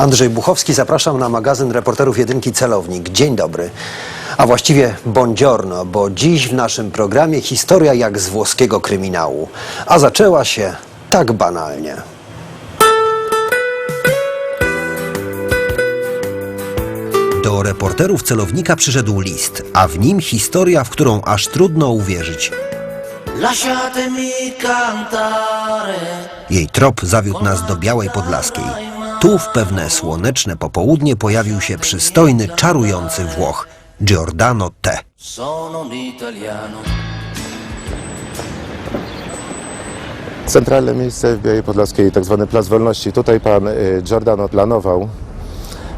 Andrzej Buchowski, zapraszam na magazyn reporterów Jedynki Celownik. Dzień dobry. A właściwie buongiorno, bo dziś w naszym programie historia jak z włoskiego kryminału. A zaczęła się tak banalnie. Do reporterów celownika przyszedł list, a w nim historia, w którą aż trudno uwierzyć. Jej trop zawiódł nas do Białej Podlaskiej. Tu w pewne słoneczne popołudnie pojawił się przystojny, czarujący Włoch, Giordano T. Centralne miejsce w Białej Podlaskiej, tak zwany Plac Wolności. Tutaj pan y, Giordano planował,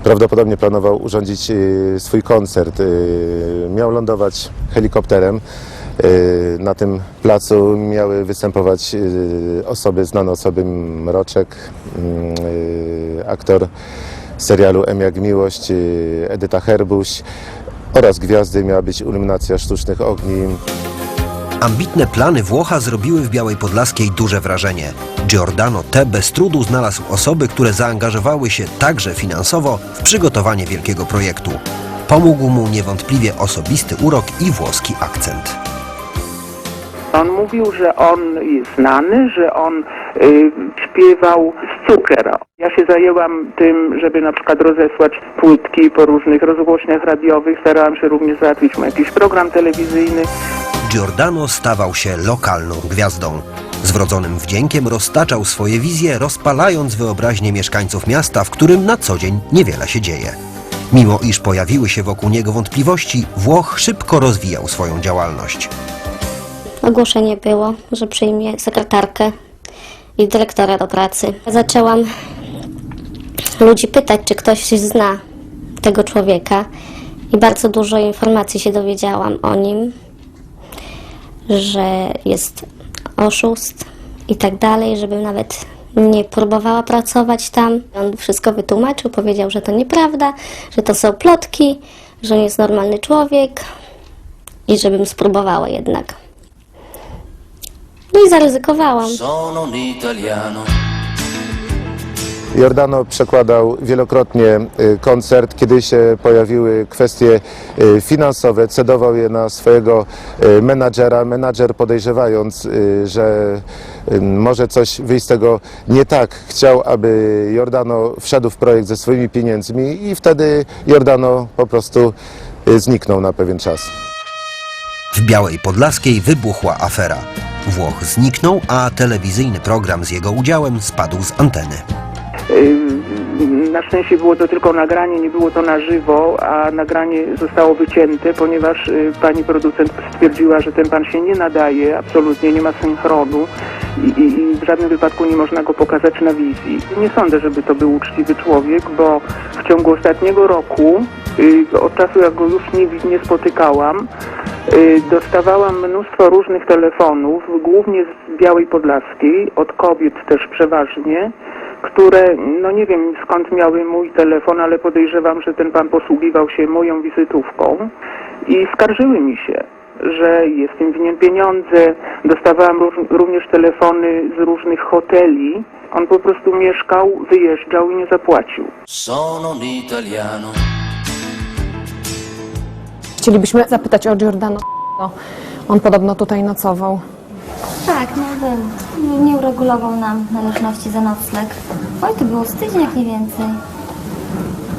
prawdopodobnie planował urządzić y, swój koncert. Y, Miał lądować helikopterem. Y, Na tym placu miały występować y, osoby, znane osoby, Mroczek, y, aktor serialu M jak Miłość, Edyta Herbuś oraz gwiazdy. Miała być iluminacja sztucznych ogni. Ambitne plany Włocha zrobiły w Białej Podlaskiej duże wrażenie. Giordano T. bez trudu znalazł osoby, które zaangażowały się także finansowo w przygotowanie wielkiego projektu. Pomógł mu niewątpliwie osobisty urok i włoski akcent. On mówił, że on jest znany, że on y, śpiewał z cukier. Ja się zajęłam tym, żeby na przykład rozesłać płytki po różnych rozgłośniach radiowych. Starałam się również załatwić mu jakiś program telewizyjny. Giordano stawał się lokalną gwiazdą. Z wrodzonym wdziękiem roztaczał swoje wizje, rozpalając wyobraźnię mieszkańców miasta, w którym na co dzień niewiele się dzieje. Mimo iż pojawiły się wokół niego wątpliwości, Włoch szybko rozwijał swoją działalność. Ogłoszenie było, że przyjmie sekretarkę i dyrektora do pracy. Zaczęłam ludzi pytać, czy ktoś zna tego człowieka i bardzo dużo informacji się dowiedziałam o nim, że jest oszust i tak dalej, żebym nawet nie próbowała pracować tam. On wszystko wytłumaczył, powiedział, że to nieprawda, że to są plotki, że on jest normalny człowiek i żebym spróbowała jednak. No i zaryzykowałam. Sono un italiano. Jordano przekładał wielokrotnie y, koncert, kiedy się pojawiły kwestie y, finansowe, cedował je na swojego y, menadżera. Menadżer podejrzewając, y, że y, może coś wyjść z tego nie tak, chciał, aby Jordano wszedł w projekt ze swoimi pieniędzmi i wtedy Jordano po prostu y, zniknął na pewien czas. W Białej Podlaskiej wybuchła afera. Włoch zniknął, a telewizyjny program z jego udziałem spadł z anteny. Y, Na szczęście było to tylko nagranie, nie było to na żywo, a nagranie zostało wycięte, ponieważ y, pani producent stwierdziła, że ten pan się nie nadaje, absolutnie nie ma synchronu i, i, i w żadnym wypadku nie można go pokazać na wizji. Nie sądzę, żeby to był uczciwy człowiek, bo w ciągu ostatniego roku, y, od czasu jak go już nie, nie spotykałam, dostawałam mnóstwo różnych telefonów, głównie z Białej Podlaskiej, od kobiet też przeważnie, które, no nie wiem skąd miały mój telefon, ale podejrzewam, że ten pan posługiwał się moją wizytówką i skarżyły mi się, że jest im winien pieniądze. Dostawałam ró- również telefony z różnych hoteli. On po prostu mieszkał, wyjeżdżał i nie zapłacił. Sono. Chcielibyśmy zapytać o Giordano. On podobno tutaj nocował. Tak, no był. Nie, nie uregulował nam należności za nocleg. Oj, to było z tydzień, jak nie więcej.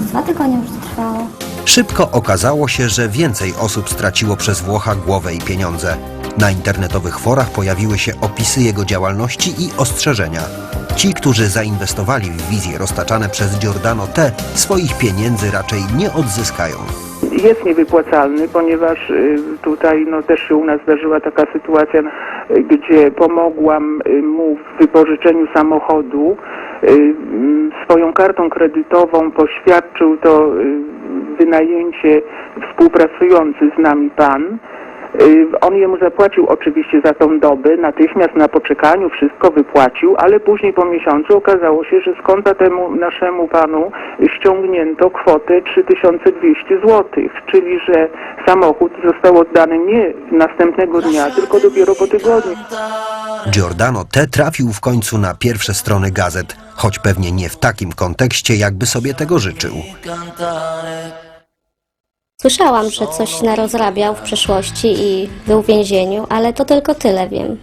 Z dwa tygodnie już to trwało. Szybko okazało się, że więcej osób straciło przez Włocha głowę i pieniądze. Na internetowych forach pojawiły się opisy jego działalności i ostrzeżenia. Ci, którzy zainwestowali w wizje roztaczane przez Giordano T, swoich pieniędzy raczej nie odzyskają. Jest niewypłacalny, ponieważ y, tutaj no, też się u nas zdarzyła taka sytuacja, y, gdzie pomogłam y, mu w wypożyczeniu samochodu. Swoją kartą kredytową poświadczył to wynajęcie współpracujący z nami pan. Y, On jemu zapłacił oczywiście za tą dobę, natychmiast na poczekaniu wszystko wypłacił, ale później po miesiącu okazało się, że z konta temu naszemu panu ściągnięto kwotę 3200 zł, czyli że samochód został oddany nie następnego dnia, tylko dopiero po tygodniu. Giordano T. trafił w końcu na pierwsze strony gazet, choć pewnie nie w takim kontekście, jakby sobie tego życzył. Słyszałam, że coś narozrabiał w przeszłości i był w więzieniu, ale to tylko tyle wiem.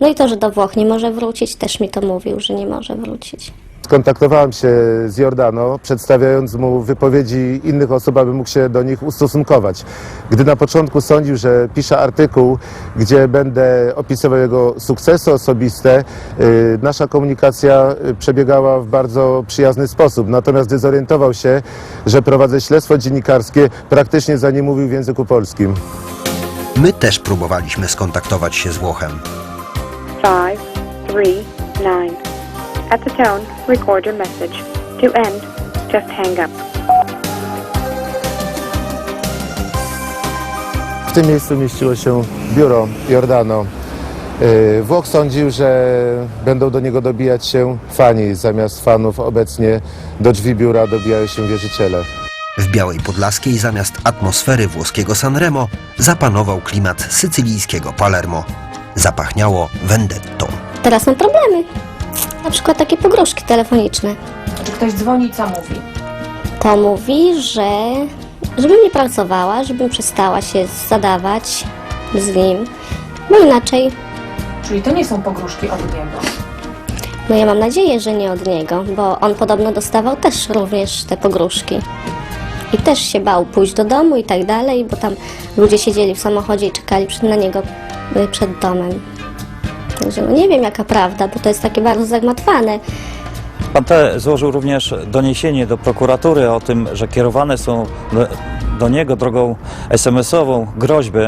No i to, że do Włoch nie może wrócić, też mi to mówił, że nie może wrócić. Skontaktowałem się z Jordano, przedstawiając mu wypowiedzi innych osób, aby mógł się do nich ustosunkować. Gdy na początku sądził, że piszę artykuł, gdzie będę opisywał jego sukcesy osobiste, y, nasza komunikacja przebiegała w bardzo przyjazny sposób. Natomiast gdy zorientował się, że prowadzę śledztwo dziennikarskie, praktycznie za nie mówił w języku polskim. My też próbowaliśmy skontaktować się z Włochem. five, three, nine. At the tone, record your message. To end, just hang up. W tym miejscu mieściło się biuro Jordano. Yy, Włoch sądził, że będą do niego dobijać się fani. Zamiast fanów obecnie do drzwi biura dobijają się wierzyciele. W Białej Podlaskiej zamiast atmosfery włoskiego Sanremo zapanował klimat sycylijskiego Palermo. Zapachniało vendettą. Teraz mam problemy. Na przykład takie pogróżki telefoniczne. Czy ktoś dzwoni, co mówi? To mówi, że żebym nie pracowała, żebym przestała się zadawać z nim, bo inaczej, Czyli to nie są pogróżki od niego. no ja mam nadzieję, że nie od niego, bo on podobno dostawał też również te pogróżki. I też się bał pójść do domu i tak dalej, bo tam ludzie siedzieli w samochodzie i czekali przed, na niego y, przed domem. Także no nie wiem jaka prawda, bo to jest takie bardzo zagmatwane. Pan T. złożył również doniesienie do prokuratury o tym, że kierowane są do, do niego drogą SMS-ową groźby.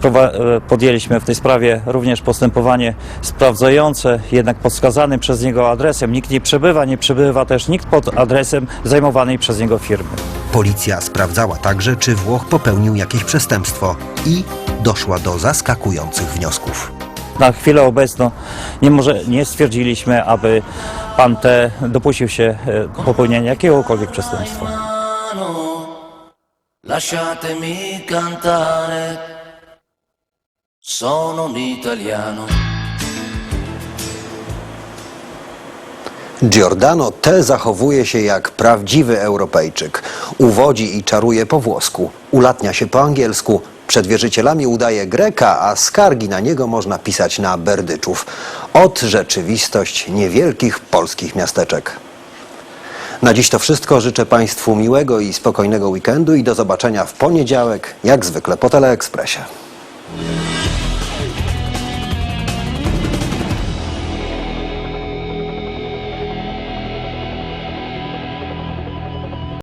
Prowa- e, podjęliśmy w tej sprawie również postępowanie sprawdzające, jednak pod wskazanym przez niego adresem. Nikt nie przebywa, nie przebywa też nikt pod adresem zajmowanej przez niego firmy. Policja sprawdzała także, czy Włoch popełnił jakieś przestępstwo i doszła do zaskakujących wniosków. Na chwilę obecną nie, może, nie stwierdziliśmy, aby pan T. dopuścił się e, popełnienia jakiegokolwiek przestępstwa. Lasciatemi cantare. Sono un italiano. Giordano T. zachowuje się jak prawdziwy Europejczyk. Uwodzi i czaruje po włosku, ulatnia się po angielsku. Przed wierzycielami udaje Greka, a skargi na niego można pisać na Berdyczów. Ot rzeczywistość niewielkich polskich miasteczek. Na dziś to wszystko. Życzę Państwu miłego i spokojnego weekendu i do zobaczenia w poniedziałek, jak zwykle po Teleekspresie.